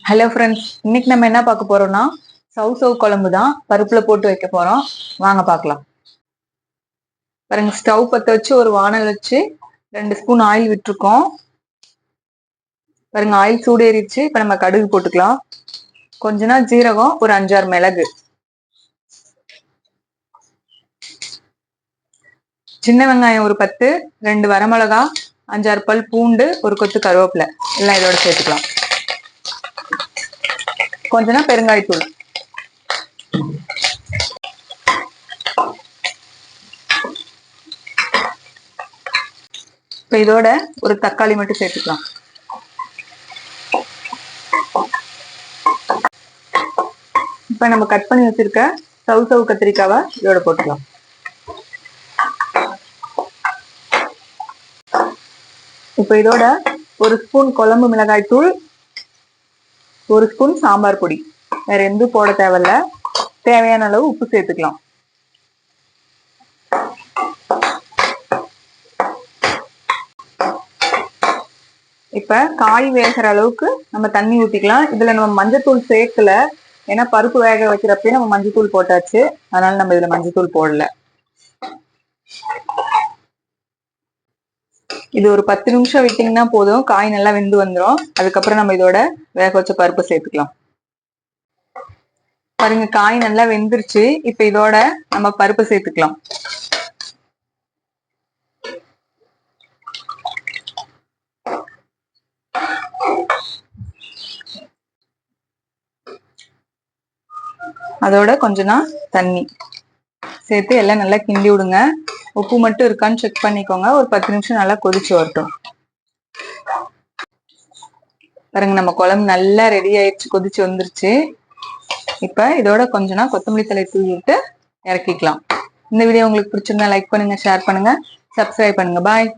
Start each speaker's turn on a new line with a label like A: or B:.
A: Hello friends இன்னைக்கு நம்ம என்ன பார்க்க போறோம்னா சவு சவு குழம்பு தான் பருப்புல போட்டு வைக்க போறோம். வாங்க பார்க்கலாம். பாருங்க ஸ்டவ் பற்ற வச்சு ஒரு வானல் வச்சு ரெண்டு ஸ்பூன் ஆயில் விட்டுருக்கோம். பாருங்க ஆயில் சூடு ஏறிடுச்சு இப்போ நம்ம கடுகு போட்டுக்கலாம். கொஞ்ச நாள் ஜீரகம் ஒரு அஞ்சாறு மிளகு. சின்ன வெங்காயம் ஒரு பத்து ரெண்டு வரமிளகா அஞ்சாறு பல் பூண்டு ஒரு கொத்து கருவேப்பிலை. எல்லாம் இதோட சேர்த்துக்கலாம். கொஞ்சனா பெருங்காயத்தூள் இப்ப இதோட ஒரு தக்காளி மட்டும் சேர்த்துக்கலாம். இப்ப நம்ம கட் பண்ணி வச்சிருக்க சவு சவு கத்திரிக்காவை இதோட போட்டுக்கலாம். இப்ப இதோட ஒரு ஸ்பூன் குழம்பு மிளகாய் தூள் ஒரு ஸ்பூன் சாம்பார் பொடி. வேற எந்த போட தேவையில்ல. தேவையான அளவு உப்பு சேர்த்துக்கலாம். இப்ப காய் வேகிற அளவுக்கு நம்ம தண்ணி ஊத்திக்கலாம். இதுல நம்ம மஞ்சத்தூள் சேர்க்கல. ஏன்னா பருப்பு வேக வைக்கிறப்பயே நம்ம மஞ்சத்தூள் போட்டாச்சு. அதனால நம்ம இதுல மஞ்சத்தூள் போடல. இது ஒரு பத்து நிமிஷம் விட்டீங்கன்னா போதும். காய் நல்லா வெந்து வந்துடும் அதுக்கப்புறம் நம்ம இதோட வேக வச்ச பருப்பு சேர்த்துக்கலாம். பாருங்க காய் நல்லா வெந்துருச்சு. இப்ப இதோட நம்ம பருப்பு சேர்த்துக்கலாம். அதோட கொஞ்ச தண்ணி. சேர்த்து எல்லாம் நல்லா கிண்டி விடுங்க. உப்பு மட்டும் இருக்கான்னு செக் பண்ணிக்கோங்க. ஒரு பத்து நிமிஷம் நல்லா கொதிச்சு வரட்டும். பாருங்க நம்ம குழம்பு நல்லா ரெடி ஆயிடுச்சு கொதிச்சு வந்துருச்சு. இப்ப இதோட கொஞ்ச கொத்தமல்லி தலை தூக்கிட்டு இறக்கிக்கலாம். இந்த வீடியோ உங்களுக்கு பிடிச்சிருந்தா லைக் பண்ணுங்க ஷேர் பண்ணுங்க. சப்ஸ்கிரைப் பண்ணுங்க. பாய்